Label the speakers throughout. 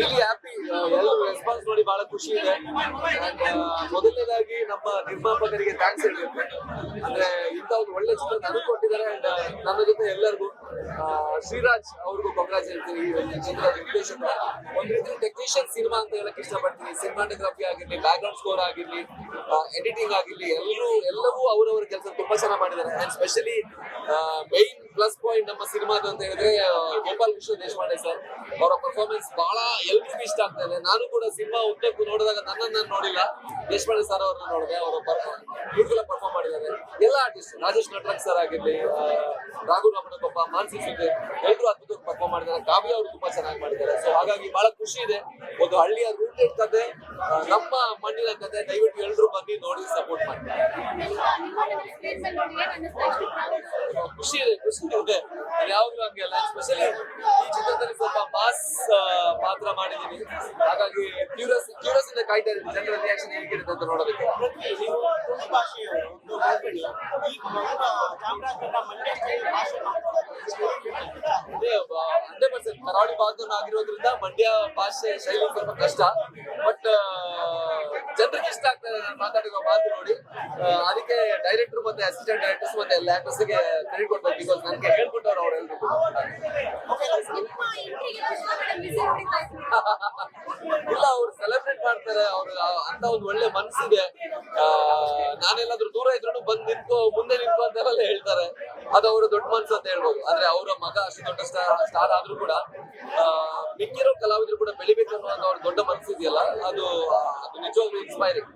Speaker 1: Really happy ಎಲ್ಲರೂ response ನೋಡಿ ಬಹಳ ಖುಷಿ ಇದೆ. ಮೊದಲನೇದಾಗಿ ನಮ್ಮ ನಿರ್ಮಾಪಕರಿಗೆ ಥ್ಯಾಂಕ್ಸ್ ಹೇಳಬೇಕು. ಅಂದ್ರೆ ಇಂತ ಒಂದು ಒಳ್ಳೆ ಚಿತ್ರ ನನಗೆ ಕೊಟ್ಟಿದ್ದಾರೆ ಅಂಡ್ ನನ್ನ ಜೊತೆ ಎಲ್ಲರಿಗೂ ಶ್ರೀರಾಜ್ ಅವ್ರಿಗೂ ಕಂಗ್ರಾಜ್ ಹೇಳ್ತೀನಿ ಈ ಚಿತ್ರ ನಿರ್ದೇಶಕ. ಒಂದು ರೀತಿ ಟೆಕ್ನಿಷಿಯನ್ ಸಿನಿಮಾ ಅಂತ ಹೇಳಕ್ ಇಷ್ಟಪಡ್ತೀನಿ. ಸಿನಿಮಾಟೋಗ್ರಫಿ ಆಗಿರ್ಲಿ ಬ್ಯಾಕ್ ಗ್ರೌಂಡ್ ಸ್ಕೋರ್ ಆಗಿರ್ಲಿ ಎಡಿಟಿಂಗ್ ಆಗಿರ್ಲಿ, ಎಲ್ಲರೂ, ಎಲ್ಲವೂ ಅವರವರ ಕೆಲಸ ತುಂಬಾ ಚೆನ್ನಾಗಿ ಮಾಡಿದ್ದಾರೆ. And specially main plus point ನಮ್ಮ ಸಿನಿಮಾದ ಅಂತ ಹೇಳಿದ್ರೆ ಗೋಪಾಲ್ ಕೃಷ್ಣ ದೇಶಪಾಂಡೆ ಸರ್ ಅವರ ಪರ್ಫಾರ್ಮೆನ್ಸ್ ಬಹಳ ಎಲ್ರಿಗೂ ಇಷ್ಟ ಆಗ್ತಾ ಇದೆ. ನಾನು ಕೂಡ ಸಿನಿಮಾ ಉದ್ದಕ್ಕೂ ನೋಡಿದಾಗ ನನ್ನನ್ನು ನಾನು ನೋಡಿಲ್ಲ. ದೇಶಪಾಂಡೆ ಸರ್ ಅವ್ರನ್ನ ನೋಡಿದೆ, ಅವರು ಬ್ಯೂಟಿಫುಲ್ ಪರ್ಫಾರ್ಮ್ ಮಾಡಿದ್ದಾರೆ. ಎಲ್ಲ ಆರ್ಟಿಸ್ಟ್ ರಾಜೇಶ್ ನಟರಾಜ್ ಸರ್ ಆಗಿರ್ಲಿ ರಾಘು ರಮಣಕೊಪ್ಪ ಮಾನಸಿಕ ಸುಧೀರ್ ಎಲ್ಲರೂ ಅದ್ಭುತವಾಗಿ ಪರ್ಫಾರ್ಮ್ ಮಾಡಿದ್ದಾರೆ. ಕಾವ್ಯ ಅವರು ತುಂಬಾ ಚೆನ್ನಾಗಿ ಮಾಡಿದ್ದಾರೆ. ಸೊ ಹಾಗಾಗಿ ಬಹಳ ಖುಷಿ ಇದೆ. ಒಂದು ಹಳ್ಳಿಯ ರೂಟೆಡ್ ಕತೆ ನಮ್ಮ ಮಣ್ಣಿನ ಕತೆ ದಯವಿಟ್ಟು ಎಲ್ಲರೂ ಬನ್ನಿ ನೋಡಿ ಸಪೋರ್ಟ್ ಮಾಡಿ. ಖುಷಿ ಇದೆ ಖುಷಿ ಇದೆ. ಯಾವಾಗಲೂ ಯಾವಾಗ್ಲೂ ಹಂಗೆ ಅಲ್ಲ ಸ್ಪೆಷಲಿ ಈ ಚಿತ್ರದಲ್ಲಿ ಸ್ವಲ್ಪ ಮಾಸ್ ಪಾತ್ರ ಮಾಡಿದೀನಿ. ಹಾಗಾಗಿ ಕ್ಯೂರಿಯಸ್ ಕ್ಯೂರಿಯಸ್ ಇಂದ ಕಾಯ್ತಾ ಇದ್ದೀನಿ, ಜನರ ರಿಯಾಕ್ಷನ್ ಹೇಗಿರುತ್ತೆ ಅಂತ ನೋಡೋದಕ್ಕೆ.
Speaker 2: ಈ ನಮ್ಮ ಚಾಮರಾಜನಗರ ಮಂಡ್ಯ ಸ್ಟೈಲ್ ಭಾಷೆ
Speaker 1: ಹಂಡ್ರೆಡ್ ಪರ್ಸೆಂಟ್ ಕರಾವಳಿ ಭಾಗದವನು ಆಗಿರೋದ್ರಿಂದ ಮಂಡ್ಯ ಭಾಷೆ ಶೈಲಿ ಸ್ವಲ್ಪ ಕಷ್ಟ. ಬಟ್ ಜನರಿಗೆ ಇಷ್ಟ ಆಗ್ತದೆ ಮಾತಾಡಿರೋ ಮಾತು ನೋಡಿ. ಅದಕ್ಕೆ ಡೈರೆಕ್ಟರ್ ಮತ್ತೆ ಅಸಿಸ್ಟೆಂಟ್ ಡೈರೆಕ್ಟರ್ಸ್ ಮತ್ತೆ ಎಲ್ಲ ಆಕ್ಟರ್ಸ್ಗೆ ಕ್ರೆಡಿಟ್ ಕೊಡ್ಬೇಕು ಬಿಕಾಸ್ ನನಗೆ ಹೇಳ್ಕೊಟ್ಟವ್ರು ಅವರೆಲ್ಲರೂ ಇಲ್ಲ ಅವ್ರು ಸೆಲೆಬ್ರೇಟ್ ಮಾಡ್ತಾರೆ. ಅವ್ರು ಅಂತ ಒಂದು ಒಳ್ಳೆ ಮನ್ಸಿದೆ. ಆ, ನಾನೆಲ್ಲಾದ್ರೂ ದೂರ ಇದ್ರು ಬಂದ್ ನಿಂತು ಮುಂದೆ ನಿಂತು ಅಂತೆಲ್ಲ ಹೇಳ್ತಾರೆ. ಅದು ಅವರು ದೊಡ್ಡ ಮನ್ಸು ಅಂತ ಹೇಳ್ಬೋದು. ಅಂದ್ರೆ ಅವರ ಮಗ ಅಷ್ಟು ದೊಡ್ಡ ಸ್ಟಾರ್ ಸ್ಟಾರ್ ಆದ್ರೂ ಕೂಡ ಮಿಕ್ಕಿರೋ ಕಲಾವಿದ್ರು ಕೂಡ ಬೆಳಿಬೇಕು ಅನ್ನೋದು ಅವ್ರ ದೊಡ್ಡ ಮನಸ್ಸು ಇದೆಯಲ್ಲ ಅದು ಅದು ನಿಜವಾಗ್ಲೂ ಇನ್ಸ್ಪೈರಿಂಗ್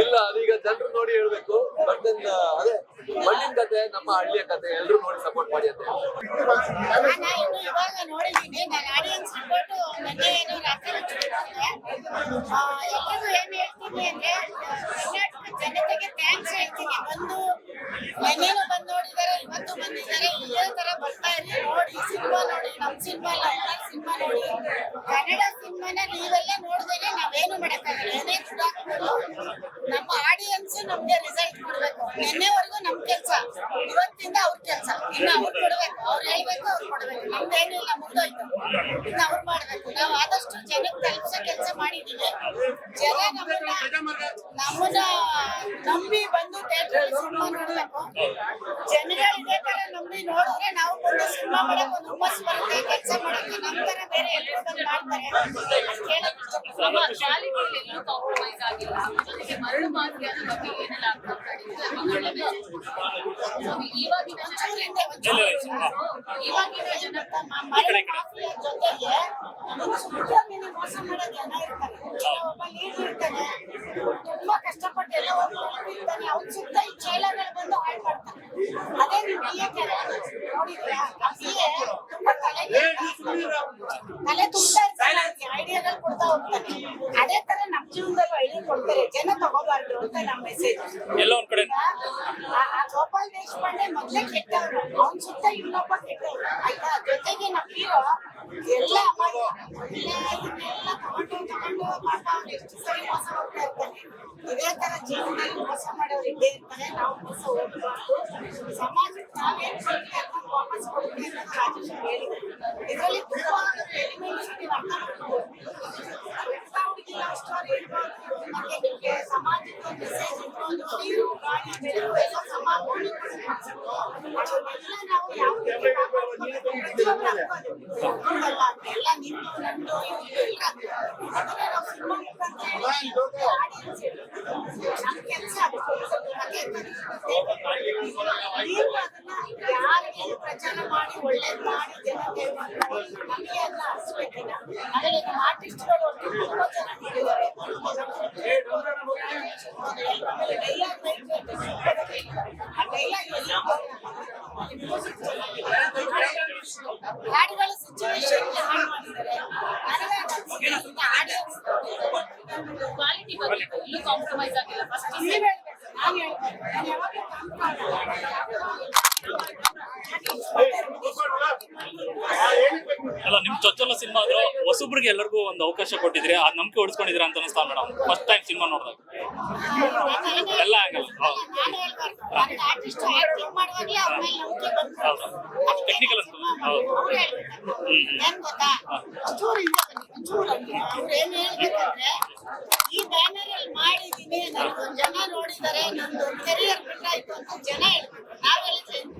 Speaker 1: ಇಲ್ಲ ಅದೀಗ ಜನರು ನೋಡಿ ಹೇಳ್ಬೇಕು. ಬಟ್ ದೆನ್ ಅದೇ ಮಣ್ಣಿನ ಕತೆ ನಮ್ಮ ಹಳ್ಳಿಯ ಕತೆ ಎಲ್ಲರೂ ನೋಡಿ ಸಪೋರ್ಟ್ ಮಾಡಿ ಅಂತ ಹೇಳ್ತೀನಿ.
Speaker 3: ನಾನು ಇನ್ನು ಇವಾಗ ನೋಡಿದ್ದೀನಿ ನಾನು ಆಡಿಯನ್ಸ್ ರಿಪೋರ್ಟ್ ಮೊನ್ನೆ ಏನೋ ರಾತ್ರಿ ಹಚ್ಚಿಕೊಂಡೆ ಎಲ್ರಿಗೂ ಏನ್ ಹೇಳ್ತೀನಿ ಅಂದ್ರೆ ಕರ್ನಾಟಕ ಜನತೆಗೆ ಥ್ಯಾಂಕ್ಸ್ ಹೇಳ್ತೀನಿ. ಬಂದು ಮನೇನು ಬಂದು ನೋಡಿದ್ದಾರೆ ಇವತ್ತು ಬಂದಿದ್ದಾರೆ, ಇದೇ ತರ ಬರ್ತಾ ಇರ್ಲಿ ನೋಡಿ, ಸಿನಿಮಾ ನೋಡಿ, ನಮ್ ಸಿನಿಮಾ ಎಲ್ಲ ಎಲ್ಲ ಸಿನಿಮಾ ನೋಡಿ. ಕನ್ನಡ ಸಿನಿಮಾನ ನೀವೆಲ್ಲ ನೋಡಿದ್ರೆ ನಾವೇನು ಮಾಡಕ್ಕಾಗಲ್ಲ ಏನೇ ಸುಧಾಕ್ಬೋದು ನಮ್ಮ ಆಡಿಯನ್ಸ್ ನಮ್ಗೆ ರಿಸಲ್ಟ್ ಕೊಡ್ಬೇಕು ನಿನ್ನೆವರೆಗೂ ನಮ್ ಕೆಲ್ಸ ಇವತ್ತಿಂದ ಅವ್ರ ಕೆಲ್ಸ ಇನ್ನು ಅವ್ರು ಕೊಡ್ಬೇಕು ಅವ್ರು ಹೇಳ್ಬೇಕು ಅವ್ರು ಕೊಡ್ಬೇಕು ನಮ್ದೇನು ಇಲ್ಲ ಮುಗ್ದೋಯ್ತು ಇನ್ನು ಅವ್ರು ಮಾಡ್ಬೇಕು ನಾವು ಆದಷ್ಟು ತಲುಪಿಸೋ ಕೆಲಸ ಮಾಡಿದೀವಿ ಜನ ನಮ್ಮನ್ನ ನಂಬಿ ಬಂದು ಥಿಯೇಟರ್ ಸಿನಿಮಾ ನೋಡ್ಬೇಕು. ಜನಗಳ ಇದೇ ತರ ನಂಬಿ ನೋಡಿದ್ರೆ ನಾವು ಬಂದು ಸಿನಿಮಾ ಮಾಡಕ್ ಒಂದು ಹುಮ್ಮಸ್ ಬರುತ್ತೆ. ಕೆಲಸ ಮಾಡಕ್ಕೆ ನಮ್ ತರ ಬೇರೆ ಎಲ್ಲರೂ ಬಂದು ಮಾಡ್ತಾರೆ. ಇಷ್ಟಪಡ್ತೀನಿ.
Speaker 4: ಕಾಂಪ್ರಮೈಸ್ ಆಗಿಲ್ಲ. ಮರಳು ಅನ್ನೋ ಬಗ್ಗೆ ಏನೆಲ್ಲ ಅದು ಇವಾಗಿನ
Speaker 3: ಒಂಚೂರಿಂದ ಒಂಚೂರು
Speaker 4: ಇವಾಗಿನ ಜನ
Speaker 3: ತಮ್ಮ ಮರಳು ಜೊತೆಗೆ ಮೋಸ ಮಾಡೋ ಜನ ಇರ್ತಾರೆ ಒಬ್ಬ ಲೀಡರ್ ಇರ್ತಾನೆ ತುಂಬಾ ಕಷ್ಟಪಟ್ಟು ಎಲ್ಲ ಹೋಗ್ಕೊಂಡು ಇರ್ತಾನೆ ಅವ್ನ ಸುತ್ತ ಈ ಚೇಳಗಳು ಬಂದು ಹಾಳು ಮಾಡ್ತಾನೆ ಅದೇ ನೀವು ಬಿ ಎ ನೋಡಿದ್ಯಾ ಬಿ ಎ ತುಂಬಾ ತಲೆಗೆ ತಲೆ ತುಂಬಾ ಇರ್ತಾನೆ ಐಡಿಯಾಗಳು ಕೊಡ್ತಾ ಹೋಗ್ತಾನೆ ಅದೇ ತರ ನಮ್ ಕೊಡ್ತಾರೆ ಜನ ತಗೋಬಾರ್ದು ಅಂತ ನಮ್ಮ ಮೆಸೇಜ್
Speaker 5: ಎಲ್ಲ ಒಂದ್ ಕಡೆ?
Speaker 3: ಆ- ಗೋಪಾಲ್ ದೇಶಪಾಂಡೆ ಮೊದ್ಲೇ ಕೆಟ್ಟವ್ರು. ಅವ್ನ್ ಸುತ್ತ ಇನ್ನೊಬ್ಬ ಕೆಟ್ಟ ಆಯ್ತಾ? ಜೊತೆಗೆ ನಮ್ಗೆ ಹೀರೋ ಎಲ್ಲ ಎಲ್ಲ ತಗೊಂಡು ತಗೊಂಡು ಪಾಪ ಅವ್ನು ಎಷ್ಟು ಸರಿ ಮೋಸ ಹೋಗ್ತಾ ಇರ್ತಾನೆ. ಇದೇ ತರ ಜೀವನದಲ್ಲಿ ಮೋಸ ಮಾಡೋರು ಇದ್ದೇ ಇರ್ತಾರೆ ನಾವು ಮೋಸ ಹೋಗ್ಬಾರ್ದು ಸಮಾಜಕ್ಕೆ ನಾವೇನ್ ಕೊಡ್ತೀವಿ ಅದನ್ನ ವಾಪಸ್ ಕೊಡ್ತೀವಿ ಅನ್ನೋದು ರಾಜೇಶ್ ಅವ್ರು ಹೇಳಿದ್ರು ಇದರಲ್ಲಿ ತುಂಬಾ ಎಲಿಮೆಂಟ್ಸ್ ನೀವು ಅರ್ಥ ಮಾಡ್ಕೋಬಹುದು ಹುಡುಗ ಹುಡುಗಿ ಲವ್ ಸ್ಟೋರಿ ಇರ್ಬೋದು ಮತ್ತೆ ನಿಮ್ಗೆ ಸಮಾಜದ ಒಂದು ಮೆಸೇಜ್ ಇರ್ಬೋದು ನೀರು ಗಾಳಿ ಬೆಳಕು ಎಲ್ಲ ಸಮ ಅದನ್ನೆಲ್ಲ ನಾವು ಯಾವ ರೀತಿ ಕಾಪಾಡ್ಕೊಬೇಕು ಪ್ರತಿಯೊಬ್ರು ಹಾಕ್ಬೋದು. ಒಬ್ಬರಲ್ಲ ಎಲ್ಲ ನಿಂದು ನಂದು ಇದು ಎಲ್ಲ ಅದನ್ನ ನಾವು ಸಿನಿಮಾ ಮುಖಾಂತರ ಹೇಳಿ audience ಹೇಳಿ. ನಮ್ ಕೆಲ್ಸ ಅದು. ಕಥೆ ನೀವು ಅದನ್ನ ಯಾರಿಗೆ ಪ್ರಚಾರ ಮಾಡಿ ಒಳ್ಳೇದು ಮಾಡಿ ಜನಕ್ಕೆ ನಮಗೆ ಅದನ್ನ ಹರಿಸ್ಬೇಕಿಲ್ಲ ಆಮೇಲೆ ನಮ್ಮ ಆರ್ಟಿಸ್ಟ್ಗಳು ಒಟ್ಟು ತುಂಬಾ ಚೆನ್ನಾಗಿ ಮಾಡಿದ್ದಾರೆ ಆಮೇಲೆ ಡೈಲಾಗ್ ಆ ಡೈಲಾಗ್ ಹಾಡುಗಳ ಸಿಚುವೇಶನ್ ಹಾಡು ಮಾಡಿದ್ದಾರೆ ನನಗೆ ಆಡಿಯನ್ಸ್
Speaker 4: ಕ್ವಾಲಿಟಿ ಬಗ್ಗೆ ಎಲ್ಲೂ ಕಾಂಪ್ರಮೈಸ್ ಆಗಿಲ್ಲ ಫಸ್ಟ್
Speaker 3: ನೀವ್ ಹೇಳ್ಬೇಕು ನಾನು ಹೇಳ್ಬೇಕು ನಾನು ಯಾವಾಗ್ಲೂ
Speaker 5: ಅಲ್ಲ ನಿಮ್ ಚೊಚ್ಚಲ ಸಿನಿಮಾ ಆದ್ರೆ ಹೊಸಬ್ರಿಗೆ ಎಲ್ಲರಿಗೂ ಒಂದು ಅವಕಾಶ ಕೊಟ್ಟಿದ್ರೆ ಆ ನಂಬಿಕೆ ಉಳಿಸ್ಕೊಂಡಿದ್ದೀರಾ ಅಂತ ಅನಿಸ್ತಾ ಮೇಡಮ್. ಫಸ್ಟ್ ಟೈಮ್ ಸಿನಿಮಾ ನೋಡಿದಾಗ. ಎಲ್ಲ ಆಗಲ್ಲ. ಟೆಕ್ನಿಕಲ್ ಅಂತ, ಹೌದು.
Speaker 3: ಅವ್ರು ಬ್ಯಾನರ್ ಅಲ್ಲಿ ಮಾಡಿದೀನಿ ನನ್ಗೊಂದ್ ಜನ ನೋಡಿದಾರೆ ನಂದು ಕೆರಿಯರ್ ಬಿಟ್ಟಾಯ್ತು ಅಂತ ಜನ ಹೇಳ್ತಾರೆ. ನಾವೆಲ್ಲ ಜನ-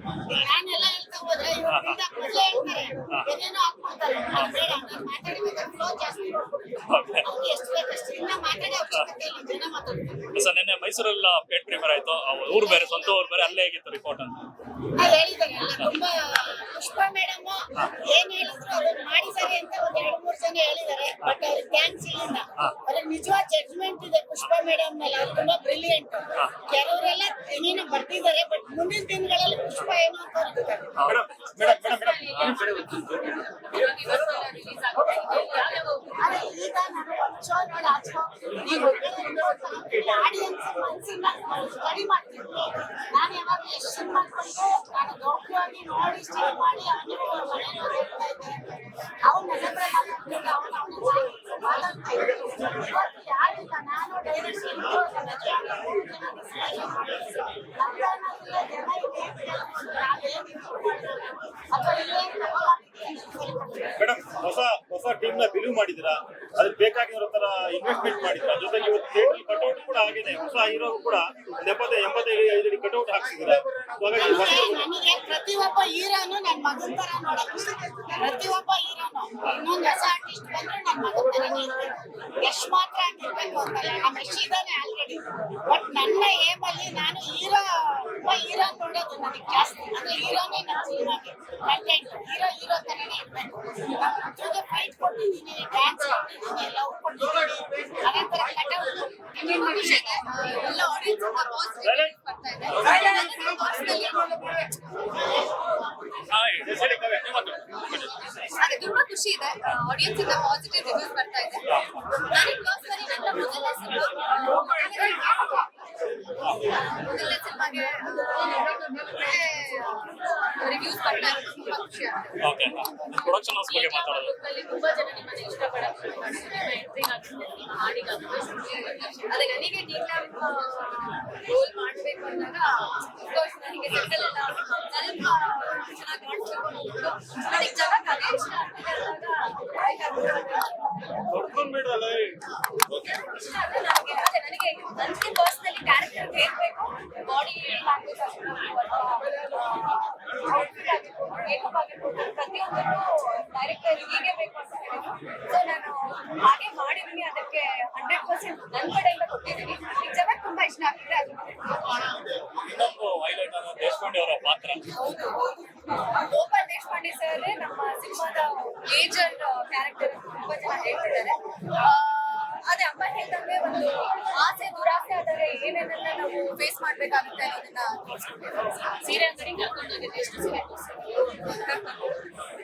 Speaker 3: ನಾನೆಲ್ಲ ಹೇಳ್ತಾ ಹೋದ್ರೆ ಹೇಳ್ತಾರೆ. ಏನೇನೋ ಹಾಕ್ಬಿಡ್ತಾರೆ ನಾನ್ ಬೇಡ ನಾನು ಮಾತಾಡಿದ್ರೆ ಫ್ಲೋ ಜಾಸ್ತಿ
Speaker 5: Okay.
Speaker 3: ಅವ್ರಿಗೆ ಎಷ್ಟು ಬೇಕಷ್ಟು ಇನ್ನ ಮಾತಾಡೋ ಅವಶ್ಯಕತೆ ಇಲ್ಲ ಜನ ಮಾತಾಡ್ತಾರೆ.
Speaker 5: ಸರ್ ನಿನ್ನೆ ಮೈಸೂರಲ್ಲಿ ಪೇಟ್ ಪ್ರಿಫರ್ ಆಯ್ತು. ಊರು ಬೇರೆ ಸ್ವಂತ ಊರು ಬೇರೆ ಅಲ್ಲೇ ಹೇಗಿತ್ತು ರಿಪೋರ್ಟ್ ಅಂತ?
Speaker 3: ಹೇಳಿದ್ದಾರೆ. ಎಲ್ಲ ತುಂಬಾ ಪುಷ್ಪ ಮೇಡಮ್ ಏನ್ ಹೇಳಿದ್ರು ಅವ್ರು ಮಾಡಿದ್ದಾರೆ ಅಂತ ಒಂದ್ ಎರಡ್ ಮೂರ್ ಜನ ಹೇಳಿದ್ದಾರೆ ಬಟ್ ಅವ್ರಿಗೆ ಥ್ಯಾಂಕ್ಸ್ ಇಲ್ಲ ಅದ್ರ ನಿಜವಾದ ಜಡ್ಜ್ಮೆಂಟ್ ಇದೆ ಪುಷ್ಪ ಮೇಡಮ್ ಮೇಲೆ ಅವ್ರು ತುಂಬಾ ಬ್ರಿಲಿಯಂಟ್ ಕೆಲವರೆಲ್ಲ ಏನೇನು ಬರ್ತಿದ್ದಾರೆ ಬಟ್ ಮುಂದಿನ ದಿನಗಳಲ್ಲಿ ಪುಷ್ಪ ಏನು ಅಂತ ಅವ್ರಿಗೆ ಆದ್ರೆ ಈಗ ನಾನು ಶೋ ನೋಡಿ ಆ ಶೋ ಆಡಿಯನ್ಸ್ ಮನ್ಸಿನ ಸ್ಟಡಿ ಮಾಡ್ತೀನಿ ನಾನು ಯಾವಾಗಲೂ ಎಷ್ಟು ಸಿನಿಮಾ ಮಾಡ್ಕೊಂಡು ನಾನು ದೊಡ್ಡದಾಗಿ ನೋಡಿ ಸ್ಟಡಿ ಮಾಡಿ ಅನುಭವ ಮನೇಲಿ ಹೋಗ್ತಾ ನಾನು ಡೈರೆಕ್ಟ್ ಅಥವಾ ಇಲ್ಲೇ
Speaker 2: ಮೇಡಮ್ ಹೊಸ ಟೀಮ್ನ ಬಿಲೀವ್ ಮಾಡಿದಿರಾ ಅದಕ್ಕೆ ಬೇಕಾಗಿರೋ ತರ ಇನ್ವೆಸ್ಟ್ಮೆಂಟ್ ಮಾಡಿದ್ರ ಜೊತೆಗೆ ಇವತ್ತು ಥಿಯೇಟರ್ ಕಟೌಟ್ ಕೂಡ ಆಗಿದೆ. ಹೊಸ ಹೀರೋ ಕೂಡ ಒಂದು ಎಪ್ಪತ್ತೈದು ಎಂಬತ್ತೈದು ಐದು ಕಟೌಟ್ ಹಾಕ್ಸಿದ್ರೆ ಹಾಗಾಗಿ ಹೊಸ
Speaker 3: ನನಗೆ ಪ್ರತಿಯೊಬ್ಬ ಹೀರೋನು ನನ್ನ ಮಗನ್ ತರ ನೋಡಕ್ ಪ್ರತಿಯೊಬ್ಬ ಹೀರೋನು ಇನ್ನೊಂದು ಹೊಸ ಆರ್ಟಿಸ್ಟ್ ಬಂದ್ರೆ ನನ್ನ ಮಗನ್ ತರನೇ ಎಷ್ಟು ಮಾತ್ರ ಆಗಿರ್ಬೇಕು ಅಂತಲ್ಲ. ನಮ್ಮ ಯಶ್ ಇದಾನೆ ಆಲ್ರೆಡಿ ಬಟ್ ನನ್ನ ಏಮಲ್ಲಿ ನಾನು ಹೀರೋ ಒಬ್ಬ ಹೀರೋ ನೋಡೋದು ನನಗೆ ಜಾಸ್ತಿ. ಅಂದ್ರೆ ಹೀರೋನೇ ನನ್ನ ಸಿನಿಮಾಗೆ ಹೀರೋ ಲವ್ ಕಟೌಟ್
Speaker 4: ಎಲ್ಲ ಆಡಿಯನ್ಸ್ ಬರ್ತಾ ಇದೆ ತುಂಬಾ ಖುಷಿ ಇದೆ ಆಡಿಯನ್ಸ್ ಇಂದ ಪಾಸಿಟಿವ್ ರಿವ್ಯೂಸ್ ಬರ್ತಾ ಇದೆ ನನಗೆ ಪರ್ಸನಲಿ ನನ್ನ ಮೊದಲ ಸಿನಿಮಾ ಮೊದಲನೇ ಸಿನಿಮಾಗೆ ರಿವ್ಯೂಸ್ ಬರ್ತಾ ಇರೋದು ತುಂಬಾ ಖುಷಿ ಆಗುತ್ತೆ
Speaker 5: ಓಕೆ ಪ್ರೊಡಕ್ಷನ್ ಹೌಸ್ ಬಗ್ಗೆ ಮಾತಾಡೋದು.
Speaker 4: ತುಂಬಾ ಜನ ನಿಮ್ಮನ್ನ ಅದೇ ನನಗೆ ನೀಟಾಗಿ ರೋಲ್ ಅಂದಾಗ ಅಫ್ಕೋರ್ಸ್ ನನಗೆ ಸ್ವಲ್ಪ ಚೆನ್ನಾಗಿ ನನಗೆ ಚೆನ್ನಾಗಿ ಅದೇ ಇಷ್ಟ ಆಗ್ತಿದೆ ಅಂದಾಗ ಇಷ್ಟ ಆದ್ರೆ ನನಗೆ ಅದೇ ನನಗೆ ನನಗೆ ಪರ್ಸನಲಿ ಕ್ಯಾರೆಕ್ಟರ್ ಹೇಗ್ ಬೇಕು ಬಾಡಿ ಲ್ಯಾಂಗ್ವೇಜ್ ಔಟ್ಫಿಟ್ ಆಗಿರ್ಬೋದು ಮೇಕಪ್ ಆಗಿರ್ಬೋದು ಪ್ರತಿಯೊಂದನ್ನು ಡೈರೆಕ್ಟರ್ ಹೀಗೆ ಬೇಕು ಅಂತ ಹೇಳಿದ್ರು ಸೊ ನಾನು ಹಾಗೆ ಮಾಡಿದ್ದೀನಿ ಅದಕ್ಕೆ ಹಂಡ್ರೆಡ್ ಪರ್ಸೆಂಟ್ ನನ್ನ ಕಡೆಯಿಂದ ಕೊಟ್ಟಿದ್ದೀನಿ. ನಿಜವಾಗ ತುಂಬಾ ಇಷ್ಟ ಆಗ್ತಿದೆ ಅದು.
Speaker 5: ದೇಶಪಾಂಡೆ ಅವರ ಪಾತ್ರ.
Speaker 4: ಗೋಪಾಲ್ ದೇಶಪಾಂಡೆ ಸರ್ ನಮ್ಮ ಸಿನಿಮಾದ ಮೇಜರ್ ಕ್ಯಾರೆಕ್ಟರ್ ತುಂಬಾ ಜನ ಹೇಳ್ತಿದ್ದಾರೆ. ಅದೇ ಅಮ್ಮ ಹೇಳ್ದಂಗೆ ಒಂದು ಆಸೆ ದುರಾಸೆ ಆದರೆ ಏನೇನೆಲ್ಲ ನಾವು ಫೇಸ್ ಮಾಡ್ಬೇಕಾಗುತ್ತೆ ಅನ್ನೋದನ್ನ ಸೀರೆ ಅಂಗಡಿಗೆ ಕರ್ಕೊಂಡು ಹೋಗಿದ್ದೆ ಎಷ್ಟು ಸೀರೆ